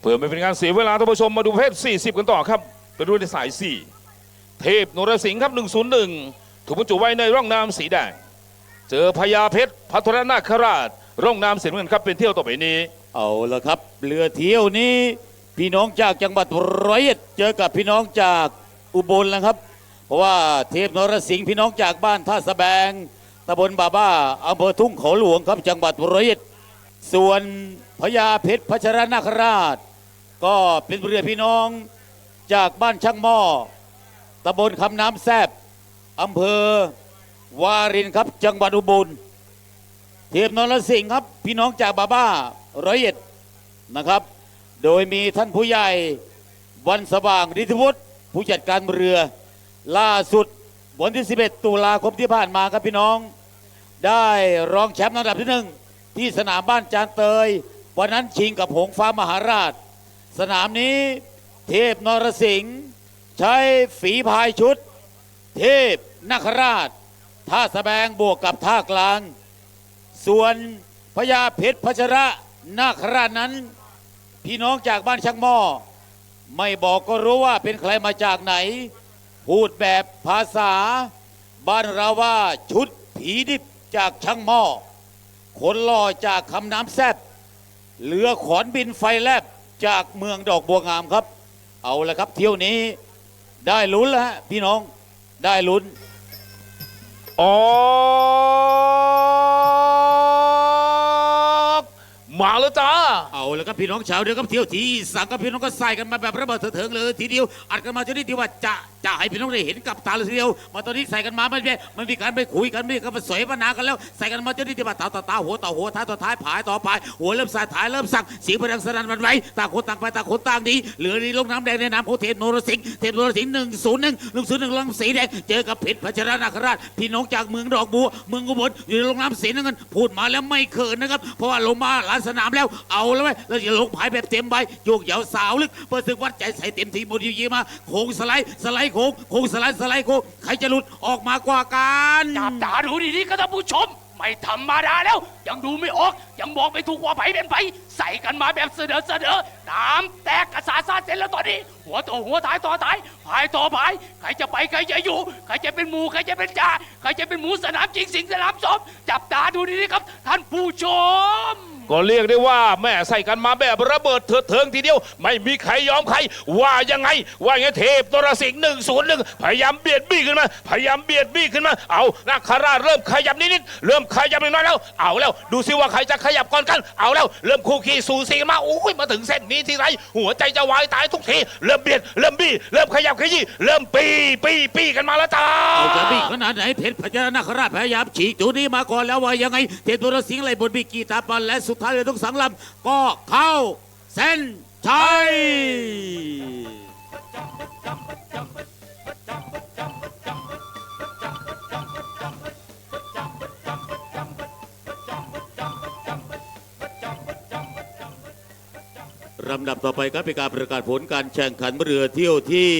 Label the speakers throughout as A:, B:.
A: เพื่อไม่เป็นการเสียเวลาท่านผู้ชมมาดูเพศ 40 กันต่อครับไปดูในสาย 4 เทพนรสิงห์ครับ 101 ถูกบรรจุไว้ในร่องน้ำสีแดง เจอพญาเพชรพัทรนาคราช ร่องน้ำสีน้ำเงินครับเป็นเที่ยวต่อไปนี้
B: เอาละครับเรือเที่ยวนี้ พี่น้องจากจังหวัดร้อยเอ็ดเจอกับพี่น้องจากอุบลนะครับ เพราะว่าเทพนรสิงห์พี่น้องจากบ้านท่าสะแบงตำบลบาบ้าอำเภอทุ่งเขาหลวงครับจังหวัดร้อยเอ็ดส่วนพญาเพชรพัชรนาคราช ก็เป็นเรือพี่น้องจากบ้านช่างหม้อตำบลคำน้ำแซบอำเภอวารินครับ จังหวัดอุบลเทพนรสิงห์ครับ พี่น้องจากบาบ้าร้อยเอ็ดนะครับ โดยมีท่านผู้ใหญ่วันสว่างฤทธิวุฒิผู้จัดการเรือ ล่าสุดวันที่ 11 ตุลาคมที่ผ่านมาครับพี่น้อง ได้รองแชมป์อันดับที่หนึ่งที่สนามบ้านจานเตย วันนั้นชิงกับหงฟ้ามหาราช สนามนี้เทพนรสิงห์ใช้ฝีพายชุด เทพนคราช ท่าสะแบงบวกกับท่ากลาง ส่วนพญาเพชรพัชระนาคราชนั้น พี่น้องจากบ้านช่างหม้อ ไม่บอกก็รู้ว่าเป็นใครมาจากไหน พูดแบบภาษา บ้านเราว่าชุดผีดิบจากช่างหม้อคนล่อจากคำน้ำแซบเรือขอนบินไฟแลบ จากเมืองดอกบัวงามครับ เอาละครับ เที่ยวนี้ได้ลุ้นแล้วฮะพี่น้องได้ลุ้น
A: ออกมาแล้วจ้า
B: เอาแล้วครับพี่น้องชาวเรือครับเที่ยวที่สั่งกับพี่น้องก็ใส่กันมาแบบระเบิดเถิงๆเลยทีเดียวอัดกันมาจนนี่ที่ว่าจะจะให้พี่น้องได้เห็นกับตาเลยทีเดียวมาตอนนี้ใส่กันมาไม่ได้มันมีการไปคุยกันไม่มีการไปสวยปนากันแล้ว ใส่กันมาจนนี่ที่ว่าตาต่อตาหัวต่อหัวท้ายต่อท้ายผายต่อผายหัวเริ่มสายท้ายเริ่มสั่งเสียงพลังสนั่นหวันไหวต่างคนต่างไปต่างคนต่างดีเหลือนี่ลงน้ำแดงในน้ำของเทพโนรสิงเทพโนรสิงหนึ่งศูนย์หนึ่งหนึ่งศูนย์หนึ่งลงสีแดงเจอกับเพชรพัชรนาคราชพี่น้องจากเมืองดอกบัวเมืองอุบลอยู่ในลงน้ำสีน้ำเงินพูดมาแล้วไม่เขินนะครับเพราะว่าลงมาหลานสนามแล้วเอาแล้วไว้ยแล้วจะลงผายแบบเต็มใบโยกเหยาสาวลึกเปิดศึกวัดใจใส่เต็มทีบนยูยีมาโค้งสไลด์สไลด์โค้งโค้งสไลด์สไลด์โค้งใครจะหลุดออกมากว่ากัน
C: จับตาดูดีๆก็ท่านผู้ชม ไม่ธรรมดาแล้ว ยังดูไม่ออก ยังบอกไม่ถูกว่าไผเป็นไผใส่กันมาแบบเสนอเสนอน้ำแตกกระสาซาเสร็จแล้วตอนนี้ หัวต่อหัวท้ายต่อท้ายพายต่อพายใครจะไปใครจะอยู่ ใครจะเป็นหมูใครจะเป็นจ่าใครจะเป็นหมูสนามจริงสิงสนามสมจับตาดูดีๆครับ ท่านผู้ชม
A: ก็เรียกได้ว่าแม่ใส่กันมาแบบระเบิดเถิดเทิงทีเดียว ไม่มีใครยอมใคร ว่ายังไง ว่าไงเทพตรสิงห์หนึ่งศูนย์หนึ่งพยายามเบียดบี้ขึ้นมา พยายามเบียดบี้ขึ้นมา เอานาคาราชเริ่มขยับนิดๆเริ่มขยับน้อยแล้ว เอาแล้ว ดูซิว่าใครจะขยับก่อนกัน เอาแล้ว เริ่มคู่ขี้สูสีมาโอ้ยมาถึงเส้นนี้ทีไรหัวใจจะวายตายทุกที เริ่มเบียด เริ่มบี้ เริ่มขยับขยี้ เริ่มปีปีปีกันมาแล้วจ้า
B: เอาจะบีขนาดไหนเพชรพญานาคราชพยายามฉีกจุดนี้มาก่อนแล้วว่ายังไง เทพตัวสิงห์ไล่บนบีกีตาปันและสุดท้ายเลยทุกสังลำก็เข้าเส้นชัยลำดับต่อไปครับเป็นการประกาศผลการแข่งขันเรือเที่ยวที่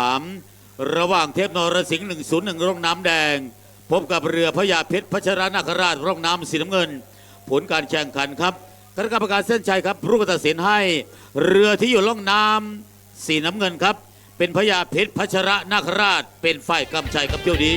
B: 3 ระหว่างเทพนรสิงห์101 ร่องน้ำแดง พบกับเรือพญาเพชรพัชรนาคราชร่องน้ำสีน้ำเงิน ผลการแข่งขันครับคณะกรรมการเส้นชัยครับผู้ตัดสินให้ เรือที่อยู่ล่องน้ำสีน้ำเงินครับ เป็นพญาเพชรพัชระนาคราช เป็นฝ่ายกำชัยครับเที่ยวนี้